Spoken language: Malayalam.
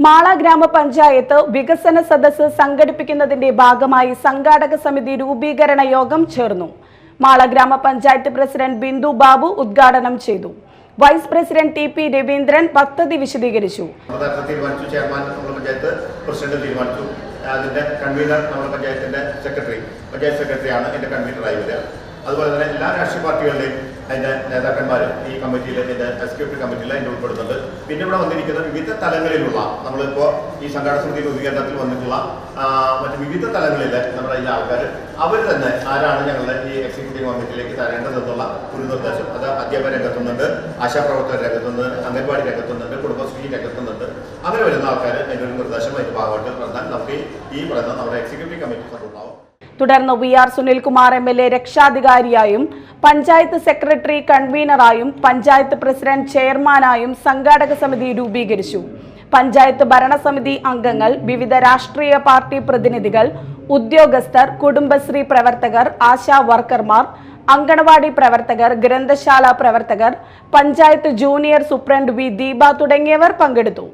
മാള ഗ്രാമപഞ്ചായത്ത് വികസന സദസ്സ് സംഘടിപ്പിക്കുന്നതിന്റെ ഭാഗമായി സംഘാടക സമിതി രൂപീകരണ യോഗം ചേർന്നു. മാള ഗ്രാമപഞ്ചായത്ത് പ്രസിഡന്റ് ബിന്ദു ബാബു ഉദ്ഘാടനം ചെയ്തു. Vice president T P Raveendran പദ്ധതി വിശദീകരിച്ചു. അതിന്റെ കൺവീനർ നമ്മുടെ പഞ്ചായത്തിന്റെ സെക്രട്ടറി പഞ്ചായത്ത് സെക്രട്ടറിയാണ് എന്റെ കൺവീനറായി വരിക. അതുപോലെ തന്നെ എല്ലാ രാഷ്ട്രീയ പാർട്ടികളുടെയും അതിന്റെ നേതാക്കന്മാർ ഈ കമ്മിറ്റിയിൽ എന്റെ എക്സിക്യൂട്ടീവ് കമ്മിറ്റിയിൽ അതിന്റെ ഉൾപ്പെടുന്നുണ്ട് പിന്നെ ഇവിടെ വന്നിരിക്കുന്ന വിവിധ തലങ്ങളിലുള്ള നമ്മളിപ്പോ ഈ സംഘാടന സമിതി രൂപീകരണത്തിൽ വന്നിട്ടുള്ള മറ്റു വിവിധ തലങ്ങളിലെ നമ്മുടെ ഈ ആൾക്കാർ അവർ തന്നെ ആരാണ് ഞങ്ങളുടെ ഈ എക്സിക്യൂട്ടീവ് കമ്മിറ്റിയിലേക്ക് തരേണ്ടതെന്നുള്ള ഒരു നിർദ്ദേശം അത് അധ്യാപക രംഗത്തുന്നുണ്ട് ആശാപ്രവർത്തകർ രംഗത്തുനിന്ന് അംഗൻവാടി രംഗത്തുന്നുണ്ട് കുടുംബശ്രീ രംഗത്തുന്നുണ്ട് അങ്ങനെ വരുന്ന ആൾക്കാർ അതിന്റെ ഒരു നിർദ്ദേശം അതിന്റെ ഭാഗമായിട്ട് പറഞ്ഞാൽ നമുക്ക് ഈ പറയുന്ന നമ്മുടെ എക്സിക്യൂട്ടീവ് കമ്മിറ്റി ഉണ്ടാവും. തുടർന്ന് V R Sunilkumar M L A രക്ഷാധികാരിയായും panchayat secretary കൺവീനറായും പഞ്ചായത്ത് പ്രസിഡന്റ് ചെയർമാനായും സംഘാടക സമിതി രൂപീകരിച്ചു. പഞ്ചായത്ത് ഭരണസമിതി അംഗങ്ങൾ വിവിധ രാഷ്ട്രീയ പാർട്ടി പ്രതിനിധികൾ ഉദ്യോഗസ്ഥർ കുടുംബശ്രീ പ്രവർത്തകർ ആശാ വർക്കർമാർ അങ്കണവാടി പ്രവർത്തകർ ഗ്രന്ഥശാല പ്രവർത്തകർ panchayat junior superintendent V Deepa തുടങ്ങിയവർ പങ്കെടുത്തു.